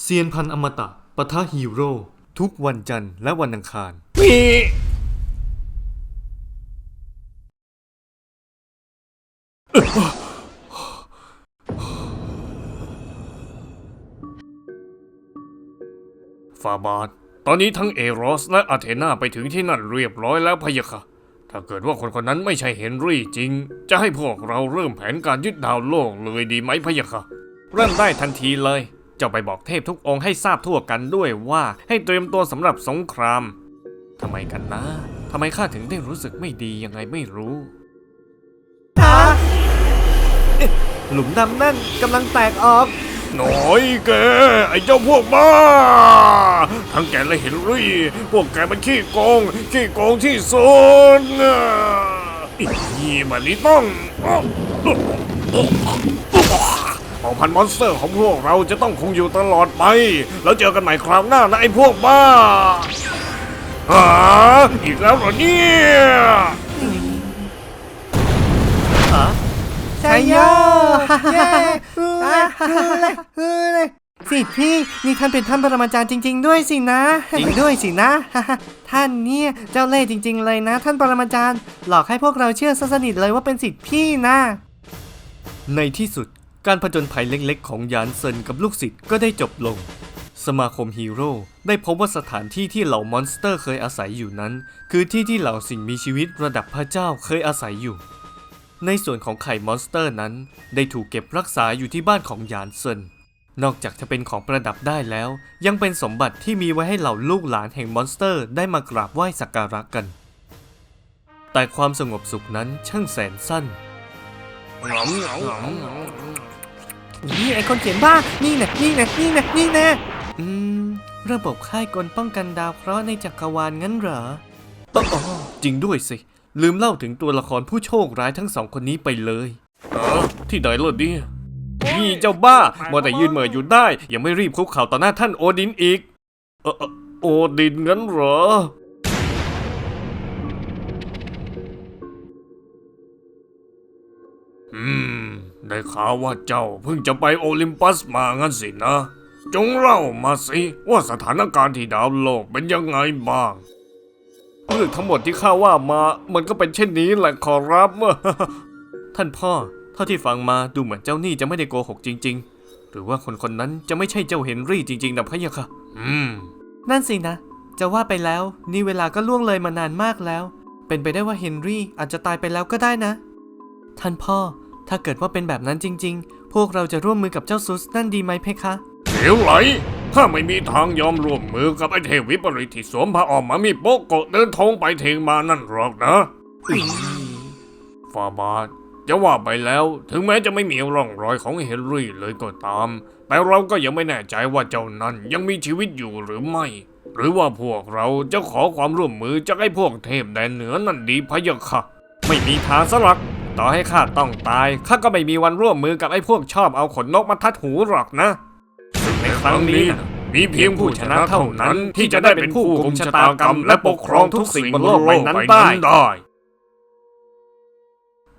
เซียนพันอมตะปะทะฮีโร่ ทุกวันจันทร์และวันอังคารมีฟาบาทตอนนี้ทั้งเอโรสและอาเทนาไปถึงที่นั่นเรียบร้อยแล้วพะยะค่ะ ถ้าเกิดว่าคนคนนั้นไม่ใช่เฮนรี่จริง จะให้พวกเราเริ่มแผนการยึดดาวโลกเลยดีไหมพะยะค่ะ เริ่มได้ทันทีเลย เจ้าไปบอกเทพทุกองค์ให้ทราบทั่วกันด้วยว่าให้เตรียมตัวสำหรับสงครามทำไมกันนะทำไมข้าถึงได้รู้สึกไม่ดียังไงไม่รู้หลุมดำนั่นกำลังแตกออกหน่อยแกไอ้เจ้าพวกบ้า ทั้งแกและเฮนรี่พวกแกมันขี้โกงขี้โกงที่สุดอีมันนี้ต้อง เผ่าพันธุ์มอนสเตอร์ของพวกเราจะต้องคงอยู่ตลอดไป แล้วเจอกันใหม่คราวหน้านะไอ้พวกบ้าหาอีกแล้วเหรอเนี่ยใช่โยเย้ฮือเลยฮือเลยฮือเลยสิพี่นี่ท่านเป็นท่านปรมาจารย์จริง ๆ ด้วยสินะจริงด้วยสินะ ท่านเนี่ยเจ้าเล่ห์จริง ๆ เลยนะ ท่านปรมาจารย์ หลอกให้พวกเราเชื่อซะสนิทเลยว่าเป็นสิทธิ์พี่นะ ในที่สุด การผจญภัยเล็กๆ ของยานเซินกับลูกศิษย์ก็ได้จบลง สมาคมฮีโร่ได้พบว่าสถานที่ที่เหล่ามอนสเตอร์เคยอาศัยอยู่นั้น คือที่ที่เหล่าสิ่งมีชีวิตระดับพระเจ้าเคยอาศัยอยู่ ในส่วนของไข่มอนสเตอร์นั้น ได้ถูกเก็บรักษาอยู่ที่บ้านของยานเซิน นอกจากจะเป็นของประดับได้แล้ว ยังเป็นสมบัติที่มีไว้ให้เหล่าลูกหลานแห่งมอนสเตอร์ได้มากราบไหว้สักการะกัน แต่ความสงบสุขนั้นช่างแสนสั้น นี่ไอคนเขียนบ้า นี่นะนี่นะนี่นะนี่นะอืม ระบบค่ายกลป้องกันดาวเคราะห์ในจักรวาลงั้นเหรออ๋อจริงด้วยสิ ลืมเล่าถึงตัวละครผู้โชคร้ายทั้งสองคนนี้ไปเลยเออที่ไหนล่ะเนี่ยนี่เจ้าบ้ามัวแต่ยืนเหม่ออยู่ได้ ยังไม่รีบคุกเข่าต่อหน้าท่านโอดินอีก เออเอ่อโอดินงั้นเหรออื ได้ข่าวว่าเจ้าเพิ่งจะไปโอลิมปัสมางั้นสินะ จงเล่ามาสิว่าสถานการณ์ที่ดาวโลกเป็นยังไงบ้างเรื่องทั้งหมดที่ข้าว่ามามันก็เป็นเช่นนี้แหละขอรับ ท่านพ่อเท่าที่ฟังมาดูเหมือนเจ้านี่จะไม่ได้โกหกจริง ๆ หรือว่าคนคนนั้นจะไม่ใช่เจ้าเฮนรี่จริงๆนะพะยะค่ะ อืม นั่นสินะ จะว่าไปแล้ว นี่เวลาก็ล่วงเลยมานานมากแล้ว เป็นไปได้ว่าเฮนรี่อาจจะตายไปแล้วก็ได้นะ ท่านพ่อ ถ้าเกิดว่าเป็นแบบนั้นจริง ๆ พวกเราจะร่วมมือกับเจ้าซุสนั่นดีไหมเพคะเหลวไหลข้าไม่มีทางยอมร่วมมือกับไอ้เทพวิปริตที่สวมผ้าอ้อมมามีโป๊กโกะเดินทงไปเทงมานั่นหรอกนะฟาบาทจะว่าไปแล้ว ถึงแม้จะไม่มีร่องรอยของเฮนรี่เลยก็ตาม แต่เราก็ยังไม่แน่ใจว่าเจ้านั้นยังมีชีวิตอยู่หรือไม่ หรือว่าพวกเราจะขอความร่วมมือจากไอ้พวกเทพแดนเหนือนั่นดีพะยะค่ะ ไม่มีทางสลัก ต่อให้ข้าต้องตายข้าก็ไม่มีวันร่วมมือกับไอ้พวกชอบเอาขนนกมาทัดหูหรอกนะ ในครั้งนี้นะมีเพียงผู้ชนะเท่านั้นที่จะได้เป็นผู้กุมชะตากรรม และปกครองทุกสิ่งบนโลกใบนั้นได้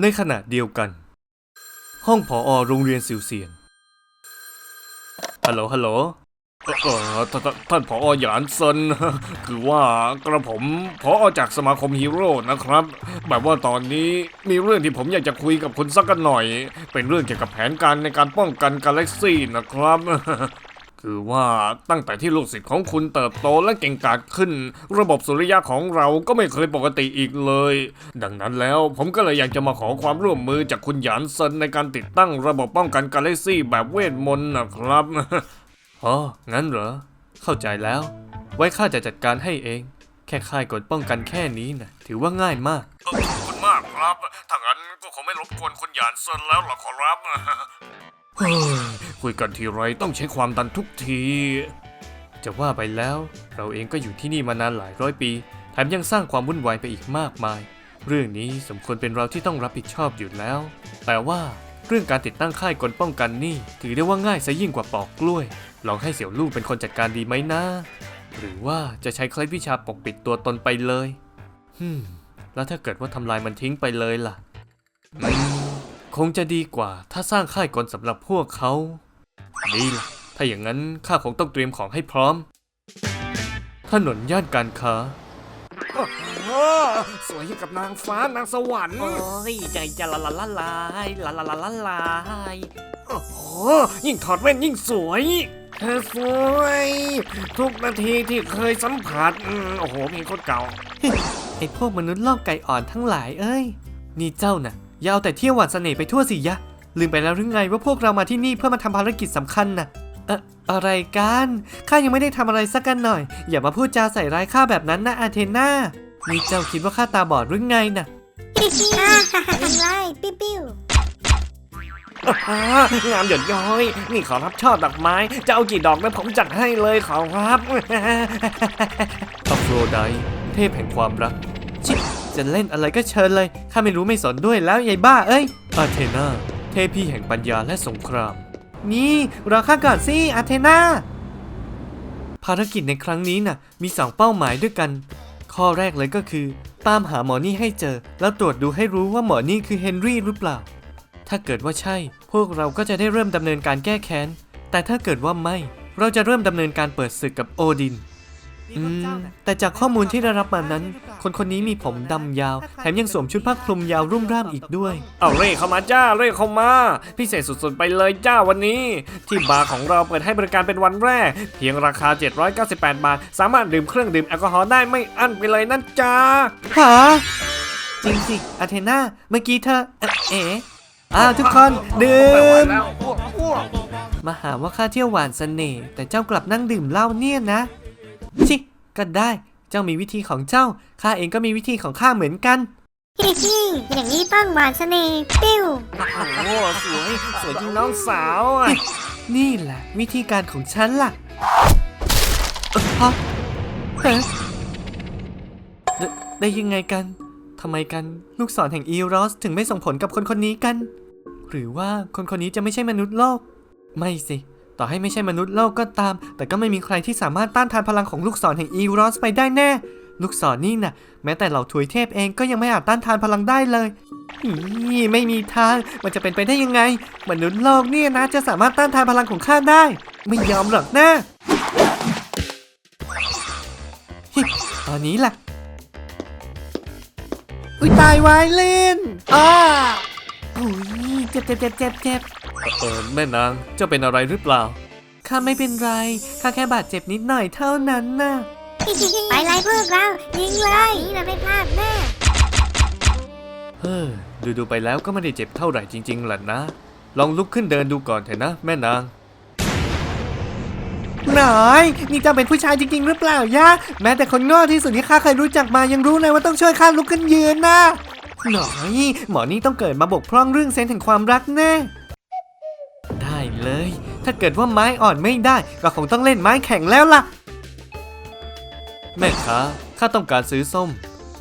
ในขณะเดียวกัน ห้องผอโรงเรียนสิวเซียน ฮัลโหลฮัลโหล ท่านท่านท่านผอหยานเซินคือว่ากระผมผอจากสมาคมฮีโร่นะครับ แบบว่าตอนนี้มีเรื่องที่ผมอยากจะคุยกับคุณสักกันหน่อย เป็นเรื่องเกี่ยวกับแผนการในการป้องกันกาแล็กซี่นะครับคือว่าตั้งแต่ที่ลูกศิษย์ของคุณเติบโตและเก่งกาจขึ้น ระบบสุริยะของเราก็ไม่เคยปกติอีกเลย ดังนั้นแล้วผมก็เลยอยากจะมาขอความร่วมมือจากคุณหยานเซินในการติดตั้งระบบป้องกันกาแล็กซี่แบบเวทมนต์นะครับ อ๋อ งั้นเหรอ เข้าใจแล้ว ไว้ข้าจะจัดการให้เอง แค่ค่ายกดป้องกันแค่นี้นะถือว่าง่ายมาก ขอบคุณมากครับถ้างั้นก็คงไม่รบกวนคุณหยานเซินแล้วล่ะขอรับเฮ้ยคุยกันทีไรต้องใช้ความดันทุกที จะว่าไปแล้ว เราเองก็อยู่ที่นี่มานานหลายร้อยปี แถมยังสร้างความวุ่นวายไปอีกมากมาย เรื่องนี้สมควรเป็นเราที่ต้องรับผิดชอบอยู่แล้ว แต่ว่าเรื่องการติดตั้งค่ายกลป้องกันนี่ ถือได้ว่าง่ายซะยิ่งกว่าปอกกล้วย ลองให้เสี่ยวลู่เป็นคนจัดการดีไหมนะ หรือว่าจะใช้เคล็ดวิชาปกปิดตัวตนไปเลยฮึมแล้วถ้าเกิดว่าทำลายมันทิ้งไปเลยล่ะอืมคงจะดีกว่าถ้าสร้างค่ายกลสำหรับพวกเขาดีล่ะ ถ้าอย่างนั้นข้าคงต้องเตรียมของให้พร้อม ถนนย่านการค้าโอ้สวยอย่างกับนางฟ้านางสวรรค์ โอ้ยใจจะละละละลายละละละละลาย โอ้โหยิ่งถอดแว่นยิ่งสวย เธอสวย ทุกนาทีที่เคยสัมผัสอืมโอ้โหเพลงโคตรเก่า ไอพวกมนุษย์โลกไก่อ่อนทั้งหลายเอ้ย นี่เจ้าน่ะอย่าเอาแต่เที่ยวหวานเสน่ห์ไปทั่วสิยะ ลืมไปแล้วหรือไงว่าพวกเรามาที่นี่เพื่อมาทำภารกิจสำคัญน่ะ เอะอะไรกัน ข้ายังไม่ได้ทำอะไรสักกันหน่อย อย่ามาพูดจาใส่ร้ายข้าแบบนั้นนะอาเทนานี่เจ้าคิดว่าข้าตาบอดหรือไงน่ะปิ๊บปิ๊บยิงไล่ปิ๊บปิ๊บ อ่างามหยดย้อย นี่ขอรับช่อดอกไม้ จะเอากี่ดอกนะผมจัดให้เลยขอรับอัฟโรไดต์เทพแห่งความรัก ชิจะเล่นอะไรก็เชิญเลย ข้าไม่รู้ไม่สนด้วยแล้วยายบ้าเอ้ย อาเทนาเทพีแห่งปัญญาและสงคราม นี่รอข้าก่อนสิอาเทนาภารกิจในครั้งนี้น่ะ มีสองเป้าหมายด้วยกัน ข้อแรกเลยก็คือ ตามหาหมอนี่ให้เจอ แล้วตรวจดูให้รู้ว่าหมอนี่คือเฮนรี่หรือเปล่า ถ้าเกิดว่าใช่ พวกเราก็จะได้เริ่มดำเนินการแก้แค้น แต่ถ้าเกิดว่าไม่ เราจะเริ่มดำเนินการเปิดศึกกับโอดิน อืม แต่จากข้อมูลที่ได้รับมานั้น คนคนนี้มีผมดำยาว แถมยังสวมชุดผ้าคลุมยาวรุ่มร่ามอีกด้วย เอาเร่เข้ามาจ้าเร่เข้ามา พิเศษสุดๆไปเลยจ้าวันนี้ ที่บาร์ของเราเปิดให้บริการเป็นวันแรก เพียงราคา 798 บาท สามารถดื่มเครื่องดื่มแอลกอฮอล์ได้ไม่อั้นไปเลยนั่นจ้าหาจริงสิอาเทนาเมื่อกี้เธอเอ๊ะเอ๋อ้าวทุกคนดื่มมาหาว่าข้าเที่ยวหวานเสน่ห์แต่เจ้ากลับนั่งดื่มเหล้าเนี่ยนะ ชิก็ได้เจ้ามีวิธีของเจ้าข้าเองก็มีวิธีของข้าเหมือนกันฮิฮิอย่างนี้ต้องหวานเสน่ห์ปิ้วโอ้สวยสวยจริงน้องสาวอะนี่แหละวิธีการของฉันล่ะเอ่อฮะเอ๊ะได้ได้ยังไงกันทำไมกันลูกศรแห่งอีรอสถึงไม่ส่งผลกับคนคนนี้กัน หรือว่าคนคนนี้จะไม่ใช่มนุษย์โลก ไม่สิ ต่อให้ไม่ใช่มนุษย์โลกก็ตาม แต่ก็ไม่มีใครที่สามารถต้านทานพลังของลูกศรแห่งอีรอสไปได้แน่ ลูกศรนี่น่ะแม้แต่เหล่าถวยเทพเองก็ยังไม่อาจต้านทานพลังได้เลยอีไม่มีทาง มันจะเป็นไปได้ยังไง มนุษย์โลกเนี่ยนะจะสามารถต้านทานพลังของข้าได้ ไม่ยอมหรอกนะตอนนี้ล่ะ อุ้ยตายวายเล่นอ้า อุ้ยเจ็บเจ็บเจ็บเจ็บเจ็บเออแม่นางเจ้าเป็นอะไรหรือเปล่า ข้าไม่เป็นไร ข้าแค่บาดเจ็บนิดหน่อยเท่านั้นน่ะฮิฮิไปเลยพวกเรายิงเลยนี่เราไม่พลาดแน่เฮ้อดูดูๆไปแล้วก็ไม่ได้เจ็บเท่าไหร่จริงๆแหละนะ ลองลุกขึ้นเดินดูก่อนเถอะนะ แม่นาง หน่อย นี่เจ้าเป็นผู้ชายจริงๆหรือเปล่ายะ แม้แต่คนโง่ที่สุดที่ข้าเคยรู้จักมายังรู้เลยว่าต้องช่วยข้าลุกขึ้นยืนนะ หน่อย หมอนี่ต้องเกิดมาบกพร่องเรื่องเซนส์แห่งความรักแน่ ได้เลย ถ้าเกิดว่าไม้อ่อนไม่ได้ ก็คงต้องเล่นไม้แข็งแล้วล่ะ แม่ค้าข้าต้องการซื้อส้ม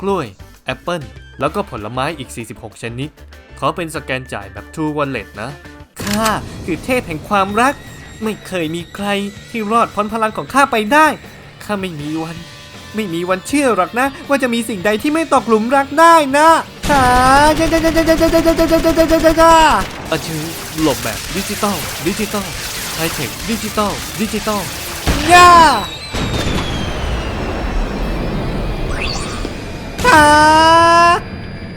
กล้วย แอปเปิลแล้วก็ผลไม้อีก 46 ชนิด ขอเป็นสแกนจ่ายแบบ True Wallet นะ ข้าคือเทพแห่งความรัก ไม่เคยมีใครที่รอดพ้นพลังของข้าไปได้ ข้าไม่มีวัน ไม่มีวันเชื่อหรอกนะ ว่าจะมีสิ่งใดที่ไม่ตกหลุมรักได้นะ ค่ะจ้าจ้าจ้าจ้าจ้าจ้าจ้าจ้าจ้าจ้าจ้าจ้าจ้าอาชือหลบแบบดิจิตอลดิจิตอลไฮเทคดิจิตอลดิจิตอลย่าค่ะ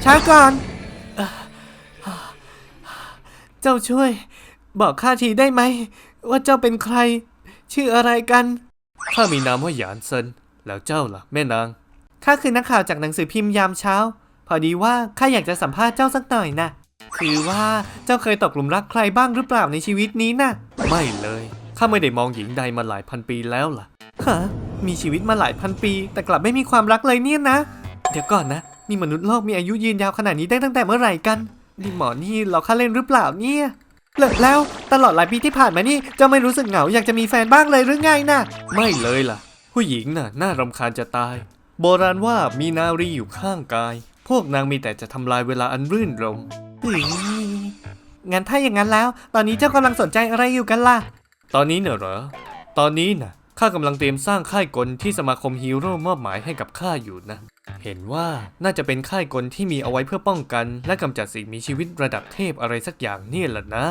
ช้าก่อนอะเจ้าช่วย บอกข้าทีได้ไหม ว่าเจ้าเป็นใคร ชื่ออะไรกัน ข้ามีนามว่าหยานเซิน แล้วเจ้าล่ะ แม่นาง ข้าคือนักข่าวจากหนังสือพิมพ์ยามเช้า พอดีว่าข้าอยากจะสัมภาษณ์เจ้าสักหน่อยนะคือว่าเจ้าเคยตกหลุมรักใครบ้างหรือเปล่าในชีวิตนี้นะไม่เลยข้าไม่ได้มองหญิงใดมาหลายพันปีแล้วล่ะฮะมีชีวิตมาหลายพันปี แต่กลับไม่มีความรักเลยเนี่ยนะ เดี๋ยวก่อนนะนี่มนุษย์โลกมีอายุยืนยาวขนาดนี้ได้ตั้งแต่เมื่อไหร่กันนี่หมอนี่เราค่าเล่นหรือเปล่าเนี่ยเลิกแล้วตลอดหลายปีที่ผ่านมานี่เจ้าไม่รู้สึกเหงาอยากจะมีแฟนบ้างเลยหรือไงนะไม่เลยล่ะ ผู้หญิงน่ะน่ารำคาญจะตาย โบราณว่ามีนารีอยู่ข้างกาย พวกนางมีแต่จะทำลายเวลาอันรื่นรมงั้นถ้าอย่างนั้นแล้ว ตอนนี้เจ้ากำลังสนใจอะไรอยู่กันล่ะ ตอนนี้เนอะเหรอ ตอนนี้นะข้ากำลังเตรียมสร้างค่ายกลที่สมาคมฮีโร่มอบหมายให้กับข้าอยู่นะ เห็นว่าน่าจะเป็นค่ายกลที่มีเอาไว้เพื่อป้องกัน และกำจัดสิ่งมีชีวิตระดับเทพอะไรสักอย่างเนี่ยแหละนะ